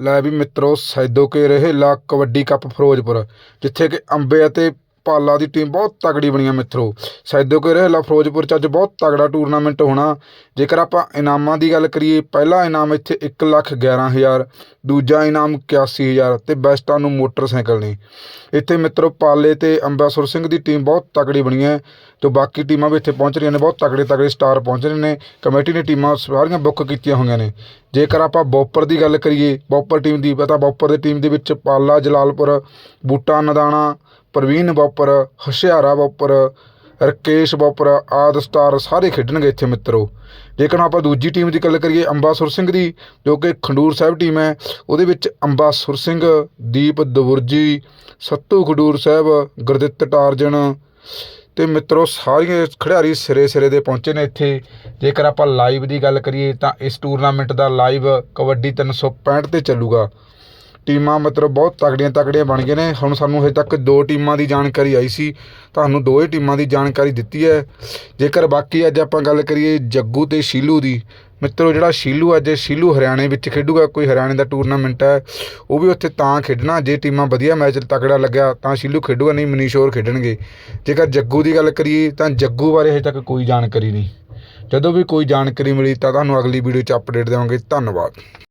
ਲੈ ਵੀ ਮਿੱਤਰੋ ਸੈਦੋ ਕੇ ਰਹੇ ਲਾ ਕਬੱਡੀ ਕੱਪ ਫਿਰੋਜ਼ਪੁਰ ਜਿੱਥੇ ਕਿ ਅੰਬੇ ਅਤੇ ਪਾਲਾ ਦੀ ਟੀਮ ਬਹੁਤ ਤਗੜੀ ਬਣੀ ਆ ਮਿੱਤਰੋ। ਸੈਦੋ ਕੇ ਰਹੇਲਾ ਫਿਰੋਜ਼ਪੁਰ ਚ ਅੱਜ ਬਹੁਤ ਤਗੜਾ ਟੂਰਨਾਮੈਂਟ ਹੋਣਾ। ਜੇਕਰ ਆਪਾਂ ਇਨਾਮਾਂ ਦੀ ਗੱਲ ਕਰੀਏ, ਪਹਿਲਾ ਇਨਾਮ ਇੱਥੇ ਇੱਕ ਲੱਖ ਗਿਆਰਾਂ ਹਜ਼ਾਰ, ਦੂਜਾ ਇਨਾਮ ਇਕਿਆਸੀ ਹਜ਼ਾਰ ਤੇ ਬੈਸਟਾਂ ਨੂੰ ਮੋਟਰਸਾਈਕਲ ਨੇ। ਇੱਥੇ ਮਿੱਤਰੋ ਪਾਲੇ ਤੇ ਅੰਬਾਸੁਰ ਸਿੰਘ ਦੀ ਟੀਮ ਬਹੁਤ ਤਗੜੀ ਬਣੀ ਹੈ। ਜੋ ਬਾਕੀ ਟੀਮਾਂ ਵੀ ਇੱਥੇ ਪਹੁੰਚ ਰਹੀਆਂ ਨੇ, ਬਹੁਤ ਤਗੜੇ ਤਗੜੇ ਸਟਾਰ ਪਹੁੰਚ ਰਹੇ ਨੇ। ਕਮੇਟੀ ਨੇ ਟੀਮਾਂ ਸਾਰੀਆਂ ਬੁੱਕ ਕੀਤੀਆਂ ਹੋਈਆਂ ਨੇ। ਜੇਕਰ ਆਪਾਂ ਬੋਪਰ ਦੀ ਗੱਲ ਕਰੀਏ, ਬੋਪਰ ਟੀਮ ਦੀ, ਪਤਾ ਬੋਪਰ ਦੀ ਟੀਮ ਦੇ ਵਿੱਚ ਪਾਲਾ, ਜਲਾਲਪੁਰ, ਬੂਟਾ, ਨਦਾਣਾ ਪ੍ਰਵੀਨ ਬੋਪਰ ਹੁਸ਼ਿਆਰਾ ਬੋਪਰ ਰਕੇਸ਼ ਬੋਪਰ ਆਦ ਸਟਾਰ ਸਾਰੇ ਖੇਡਣਗੇ ਇੱਥੇ ਮਿੱਤਰੋ। ਜੇਕਰ ਆਪਾਂ ਦੂਜੀ ਟੀਮ ਦੀ ਗੱਲ ਕਰੀਏ ਅੰਬਾਸੁਰ ਸਿੰਘ ਦੀ, ਜੋ ਕਿ ਖੰਡੂਰ ਸਾਹਿਬ ਟੀਮ ਹੈ, ਉਹਦੇ ਵਿੱਚ ਅੰਬਾਸੁਰ ਸਿੰਘ, ਦੀਪ ਦਵੁਰਜੀ, ਸੱਤੂ ਖਡੂਰ ਸਾਹਿਬ, ਗੁਰਦਿੱਤ ਟਾਰਜਨ ਤੇ ਮਿੱਤਰੋ ਸਾਰੀਆਂ ਖਿਡਾਰੀ ਸਿਰੇ ਸਿਰੇ ਦੇ ਪਹੁੰਚੇ ਨੇ ਇੱਥੇ। ਜੇਕਰ ਆਪਾਂ ਲਾਈਵ ਦੀ ਗੱਲ ਕਰੀਏ ਤਾਂ ਇਸ ਟੂਰਨਾਮੈਂਟ ਦਾ ਲਾਈਵ ਕਬੱਡੀ 365 ਤੇ ਚੱਲੂਗਾ। ਟੀਮਾਂ ਮਤਲਬ ਬਹੁਤ ਤਕੜੀਆਂ ਤਕੜੀਆਂ ਬਣ ਗਏ ਨੇ। ਹੁਣ ਸਾਨੂੰ ਹਜੇ ਤੱਕ ਦੋ ਟੀਮਾਂ ਦੀ ਜਾਣਕਾਰੀ ਆਈ ਸੀ। ਤੁਹਾਨੂੰ ਦੋ ਹੀ ਟੀਮਾਂ ਦੀ ਜਾਣਕਾਰੀ ਦਿੱਤੀ ਹੈ। ਜੇਕਰ ਬਾਕੀ ਅੱਜ ਆਪਾਂ ਗੱਲ ਕਰੀਏ ਜੱਗੂ ਤੇ ਸ਼ੀਲੂ ਦੀ, ਮਿੱਤਰੋ ਜਿਹੜਾ ਸ਼ੀਲੂ ਅੱਜ ਸ਼ੀਲੂ ਹਰਿਆਣੇ ਵਿੱਚ ਖੇਡੂਗਾ, ਕੋਈ ਹਰਿਆਣੇ ਦਾ ਟੂਰਨਾਮੈਂਟ ਹੈ, ਉਹ ਵੀ ਉੱਥੇ ਤਾਂ ਖੇਡਣਾ। ਜੇ ਟੀਮਾਂ ਵਧੀਆ ਮੈਚ ਤਕੜਾ ਲੱਗਿਆ, ਤਾਂ ਸ਼ੀਲੂ ਖੇਡੂਗਾ, ਨਹੀਂ ਮਨੀਸ਼ੋਰ ਖੇਡਣਗੇ। ਜੇਕਰ ਜੱਗੂ ਦੀ ਗੱਲ ਕਰੀਏ, ਤਾਂ ਜੱਗੂ ਬਾਰੇ ਹਜੇ ਤੱਕ ਕੋਈ ਜਾਣਕਾਰੀ ਨਹੀਂ। ਜਦੋਂ ਵੀ ਕੋਈ ਜਾਣਕਾਰੀ ਮਿਲੀ ਤਾਂ ਤੁਹਾਨੂੰ ਅਗਲੀ ਵੀਡੀਓ 'ਚ ਅਪਡੇਟ ਦੇਵਾਂਗੇ। ਧੰਨਵਾਦ।